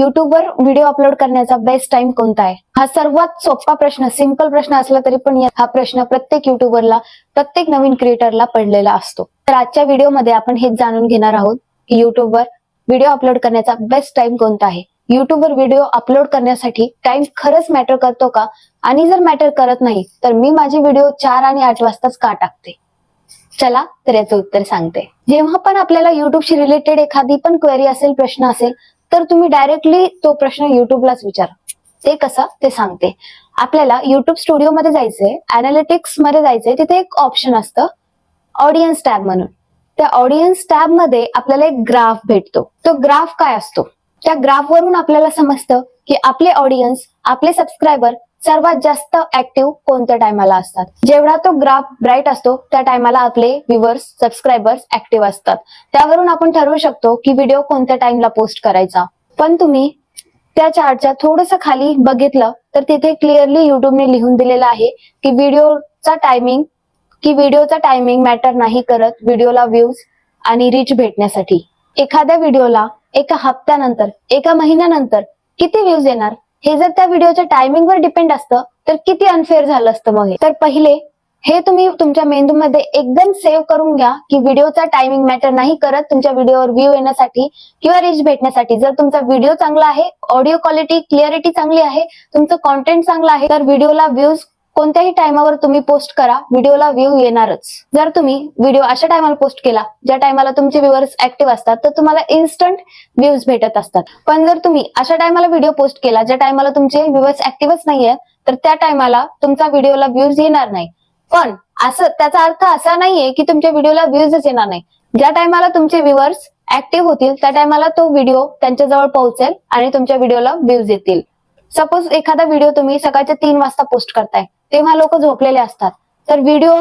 युट्यूबवर video upload करण्याचा best time कोणता आहे? हा सर्वात सोपा प्रश्न सिंपल प्रश्न असला तरी पण हा प्रश्न प्रत्येक युट्यूबरला प्रत्येक नवीन क्रिएटरला पडलेला असतो. तर आजच्या व्हिडिओमध्ये आपण हेच जाणून घेणार आहोत की युट्यूबवर व्हिडिओ अपलोड करण्याचा बेस्ट टाइम कोणता आहे? युट्यूबवर व्हिडिओ अपलोड करण्यासाठी टाइम खरंच मॅटर करतो का? आणि जर मॅटर करत नाही तर मी माझे व्हिडिओ चार आणि आठ वाजताच का टाकते? चला तर याचं उत्तर सांगते. जेव्हा पण आपल्याला युट्यूबशी रिलेटेड एखादी पण क्वेरी असेल प्रश्न असेल तर तुम्ही डायरेक्टली तो प्रश्न युट्यूबलाच विचारा. ते कसं? ते सांगते. आपल्याला युट्यूब स्टुडिओ मध्ये जायचंय अनालिटिक्समध्ये जायचंय तिथे एक ऑप्शन असतं ऑडियन्स टॅब म्हणून. त्या ऑडियन्स टॅबमध्ये आपल्याला एक ग्राफ भेटतो. तो ग्राफ काय असतो? त्या ग्राफ वरून आपल्याला समजतं की आपले ऑडियन्स आपले सबस्क्रायबर सर्वात जास्त ऍक्टिव्ह कोणत्या टायमाला असतात? जेवढा तो ग्राफ ब्राईट असतो त्या टायमाला आपले व्ह्युअर्स सबस्क्रायबर्स ऍक्टिव्ह असतात. त्यावरून आपण ठरवू शकतो की व्हिडिओ कोणत्या टाइमला पोस्ट करायचा. पण तुम्ही त्या चार्टच्या थोडस खाली बघितलं तर तिथे क्लिअरली युट्यूबने लिहून दिलेलं आहे की व्हिडिओचा टायमिंग की व्हिडिओचा टायमिंग मॅटर नाही करत व्हिडिओला व्ह्यूज आणि रीच भेटण्यासाठी. एखाद्या व्हिडिओला एका हप्त्यानंतर एका महिन्यानंतर किती व्ह्यूज येणार? हे जर त्या व्हिडिओच्या टायमिंगवर डिपेंड असतं तर किती अनफेअर झालं असतं मग हे. तर पहिले हे तुम्ही तुमच्या मेंदूमध्ये एकदम सेव्ह करून घ्या की व्हिडिओचा टायमिंग मॅटर नाही करत तुमच्या व्हिडिओवर व्ह्यू येण्यासाठी किंवा रीच भेटण्यासाठी जर तुमचा व्हिडिओ चांगला आहे ऑडिओ क्वालिटी क्लिअरिटी चांगली आहे तुमचं कॉन्टेंट चांगलं आहे तर व्हिडिओला व्ह्यूज कोणत्याही टायमावर तुम्ही पोस्ट करा व्हिडिओला व्ह्यू येणारच. जर तुम्ही व्हिडिओ अशा टायमाला पोस्ट केला ज्या टायमाला तुमचे व्ह्युअर्स ऍक्टिव्ह असतात तर तुम्हाला इन्स्टंट व्ह्यूज भेटत असतात. पण जर तुम्ही अशा टायमाला व्हिडिओ पोस्ट केला ज्या टायमाला तुमचे व्ह्युअर्स ऍक्टिव्हच नाहीये तर त्या टायमाला तुमचा व्हिडिओला व्ह्यूज येणार नाही. पण असं त्याचा अर्थ असा नाहीये की तुमच्या व्हिडिओला व्ह्यूजच येणार नाही. ज्या टायमाला तुमचे व्ह्युअर्स ऍक्टिव्ह होतील त्या टायमाला तो व्हिडिओ त्यांच्याजवळ पोहोचेल आणि तुमच्या व्हिडिओला व्ह्यूज येतील. सपोज एखादा व्हिडिओ तुम्ही सकाळच्या तीन वाजता पोस्ट करताय. तेव्हा लोक झोपलेले असतात. तर व्हिडिओ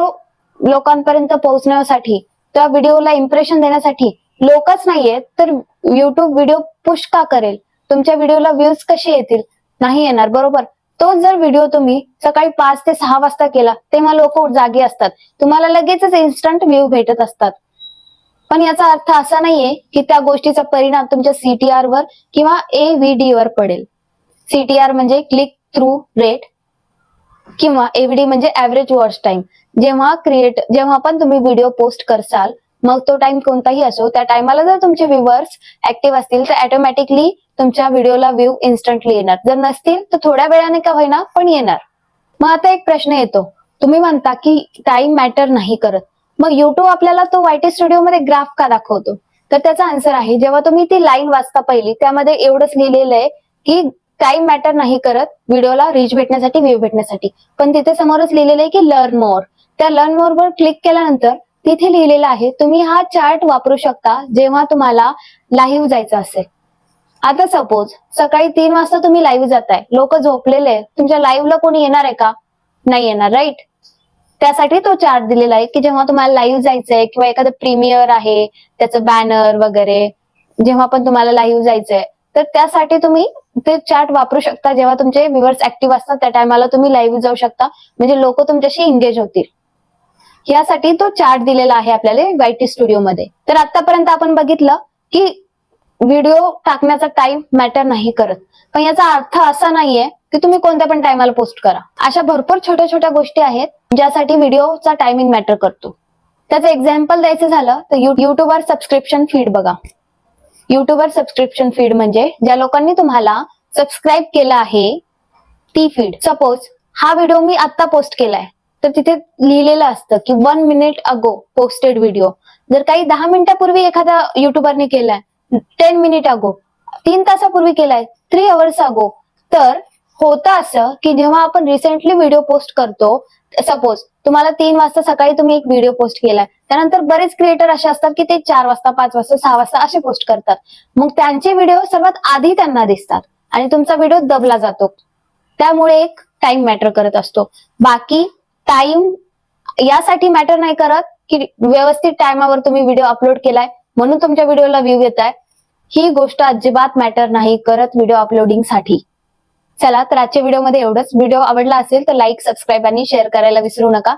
लोकांपर्यंत पोहोचण्यासाठी त्या व्हिडिओला इम्प्रेशन देण्यासाठी लोकच नाहीयेत तर युट्यूब व्हिडिओ पुश का करेल? तुमच्या व्हिडिओला व्ह्यूज कसे येतील? नाही येणार बरोबर? तोच जर व्हिडिओ तुम्ही सकाळी पाच ते सहा वाजता केला तेव्हा लोक जागी असतात. तुम्हाला लगेचच इन्स्टंट व्ह्यू भेटत असतात. पण याचा अर्थ असा नाहीये की त्या गोष्टीचा परिणाम तुमच्या सीटीआर वर किंवा ए एव्हीडी वर पडेल. सीटीआर म्हणजे क्लिक थ्रू रेट किंवा एव्हडी म्हणजे ऍव्हरेज वॉच टाइम जेव्हा क्रिएट जेव्हा पण तुम्ही व्हिडिओ पोस्ट करसाल मग तो टाइम कोणताही असो त्या टायमाला जर तुमचे व्ह्युअर्स ऍक्टिव्ह असतील तर ऑटोमॅटिकली तुमच्या व्हिडिओला व्ह्यू इन्स्टंटली येणार. जर नसतील तर थोड्या वेळाने का होईना पण येणार. मग आता एक प्रश्न येतो. तुम्ही म्हणता की टाइम मॅटर नाही करत. मग युट्यूब आपल्याला तो वायटी स्टुडिओ मध्ये ग्राफ का दाखवतो? तर त्याचा आन्सर आहे जेव्हा तुम्ही ती लाईन वाचता पहिली त्यामध्ये एवढंच लिहिलेलं आहे की टाइम मॅटर नाही करत व्हिडिओला रीच भेटण्यासाठी व्ह्यू भेटण्यासाठी. पण तिथे समोरच लिहिलेलं आहे की लर्न मोर त्या लर्न मोर वर क्लिक केल्यानंतर तिथे लिहिलेलं आहे तुम्ही हा चार्ट वापरू शकता जेव्हा तुम्हाला लाईव्ह जायचं असेल. आता सपोज सकाळी तीन वाजता तुम्ही लाईव्ह जाताय. लोक झोपलेले तुमच्या लाईव्हला कोणी येणार आहे का? नाही येणार राईट त्यासाठी तो चार्ट दिलेला आहे की जेव्हा तुम्हाला लाईव्ह जायचंय किंवा एखादं प्रीमियर आहे त्याचं बॅनर वगैरे जेव्हा पण तुम्हाला लाईव्ह जायचंय तर त्यासाठी तुम्ही ते चार्ट वापरू शकता. जेव्हा तुमचे व्ह्युअर्स ऍक्टिव्ह असतात त्या टायमाला तुम्ही लाईव्ह जाऊ शकता. म्हणजे लोक तुमच्याशी एंगेज होतील. यासाठी तो चार्ट दिलेला आहे आपल्याला वायटी स्टुडिओमध्ये तर आतापर्यंत आपण बघितलं की व्हिडिओ टाकण्याचा टाइम मॅटर नाही करत. पण याचा अर्थ असा नाहीये की तुम्ही कोणत्या पण टायमाला पोस्ट करा. अशा भरपूर छोट्या छोट्या गोष्टी आहेत ज्यासाठी व्हिडिओचा टायमिंग मॅटर करतो. त्याचं एक्झाम्पल द्यायचं झालं तर युट्यूबवर सबस्क्रिप्शन फीड बघा. युट्यूबर सबस्क्रिप्शन फीड म्हणजे ज्या लोकांनी तुम्हाला सबस्क्राईब केलं आहे ती फीड सपोज हा व्हिडिओ मी आता पोस्ट केलाय. तर तिथे लिहिलेलं असतं की one minute ago posted video जर काही दहा मिनिटापूर्वी एखाद्या युट्यूबरने केलाय टेन मिनिट अगो तीन तासापूर्वी केलाय थ्री अवर्स अगो तर होतं असं की जेव्हा आपण रिसेंटली व्हिडिओ पोस्ट करतो सपोज तुम्हाला तीन वाजता सकाळी तुम्ही एक व्हिडिओ पोस्ट केलाय. त्यानंतर बरेच क्रिएटर असे असतात की ते चार वाजता पाच वाजता सहा वाजता असे पोस्ट करतात. मग त्यांचे व्हिडिओ सर्वात आधी त्यांना दिसतात आणि तुमचा व्हिडिओ दबला जातो. त्यामुळे एक टाइम मॅटर करत असतो. बाकी टाइम यासाठी मॅटर नाही करत की व्यवस्थित टायमावर तुम्ही व्हिडिओ अपलोड केलाय म्हणून तुमच्या व्हिडिओला व्ह्यू येत आहे. ही गोष्ट अजिबात मॅटर नाही करत व्हिडिओ अपलोडिंगसाठी. चला तर आजच्या व्हिडिओमध्ये एवढंच. व्हिडिओ आवडला असेल तर लाईक सबस्क्राईब आणि शेअर करायला विसरू नका.